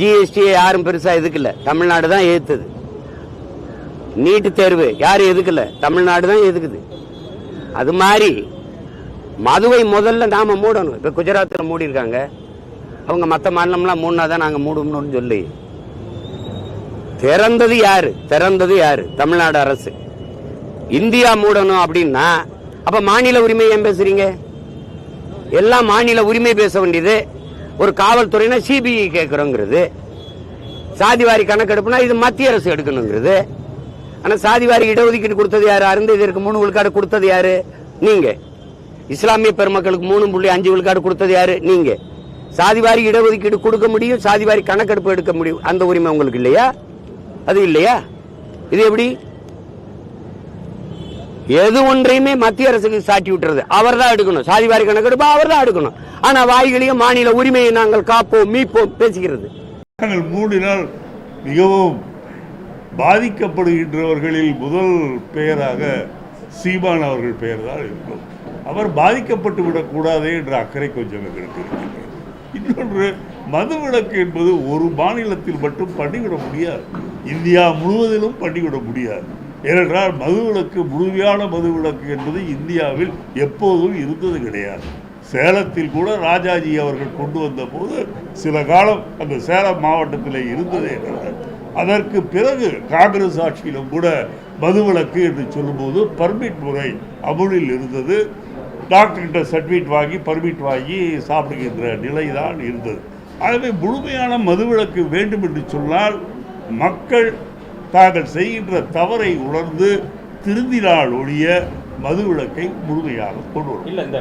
ஜிஎஸ்டியை யாரும் பெருசாக எதுக்கல தமிழ்நாடு தான் எதிர்த்தது நீட்டு தேர்வு யாரும் எதுக்கல தமிழ்நாடு தான் எதுக்குது? அது மாதிரி மதுவை முதல்ல நாம மூடணும். இப்போ குஜராத்தில் மூடி இருக்காங்க அவங்க மற்ற மாநிலம்லாம் மூணா தான் நாங்கள் மூடணும்னு சொல்லி. திறந்தது யாரு? திறந்தது யாரு? தமிழ்நாடு அரசு. இந்தியா மூடணும் அப்படின்னா அப்போ மாநில உரிமை ஏன் பேசுறீங்க? எல்லாம் மாநில உரிமை பேச வேண்டியது ஒரு காவல்துறைனா சிபிஐ கேட்குறோங்கிறது சாதிவாரி கணக்கெடுப்புனா இது மத்திய அரசு எடுக்கணுங்கிறது. ஆனா சாதிவாரி இடஒதுக்கீடு கொடுத்தது யாரு? இதற்கு மூணு விழுக்காடு கொடுத்தது யாரு? நீங்க. இஸ்லாமிய பெருமக்களுக்கு மூணு புள்ளி அஞ்சு விழுக்காடு கொடுத்தது யாரு? நீங்க. சாதிவாரி இடஒதுக்கீடு கொடுக்க முடியும் சாதிவாரி கணக்கெடுப்பு எடுக்க முடியும். அந்த உரிமை உங்களுக்கு இல்லையா? அது இல்லையா? இது எப்படி? எது ஒன்றையுமே மத்திய அரசுக்கு சாட்டி விட்டுறது. அவர் தான் எடுக்கணும். சாதிவாரி கணக்கெடுப்பு அவர் தான் எடுக்கணும். ஆனா வாய்களையும் மாநில உரிமையை நாங்கள் காப்போம் மீட்போம் பேசுகிறது. மூடினால் மிகவும் பாதிக்கப்படுகின்றவர்களில் முதல் பெயராக சீமான் அவர்கள் பெயர் தான் இருக்கும். அவர் பாதிக்கப்பட்டு விடக்கூடாதே என்ற அக்கறை கொஞ்சம் எங்களுக்கு இருக்கின்றது இன்னொன்று மதுவிலக்கு என்பது ஒரு மாநிலத்தில் மட்டும் பண்ணிவிட முடியாது. இந்தியா முழுவதிலும் பண்ணிவிட முடியாது. ஏனென்றால் மதுவிலக்கு முழுமையான மதுவிலக்கு என்பது இந்தியாவில் எப்போதும் இருந்தது கிடையாது. சேலத்தில் கூட ராஜாஜி அவர்கள் கொண்டு வந்த போது சில காலம் அந்த சேலம் மாவட்டத்தில் இருந்ததே அதற்கு பிறகு காங்கிரஸ் ஆட்சியிலும் கூட மதுவிலக்கு என்று சொல்லும்போது பர்மிட் முறை அமுலில் இருந்தது. டாக்டர்கிட்ட சர்டிஃபிகேட் வாங்கி பர்மிட் வாங்கி சாப்பிடுகின்ற நிலை தான் இருந்தது. ஆகவே முழுமையான மதுவிலக்கு வேண்டும் என்று சொன்னால் மக்கள் தாங்கள் செய்கின்ற தவறை உணர்ந்து திருந்தினால் ஒழிய மதுவிலக்கை முழுமையாக கொண்டு வரும் இந்த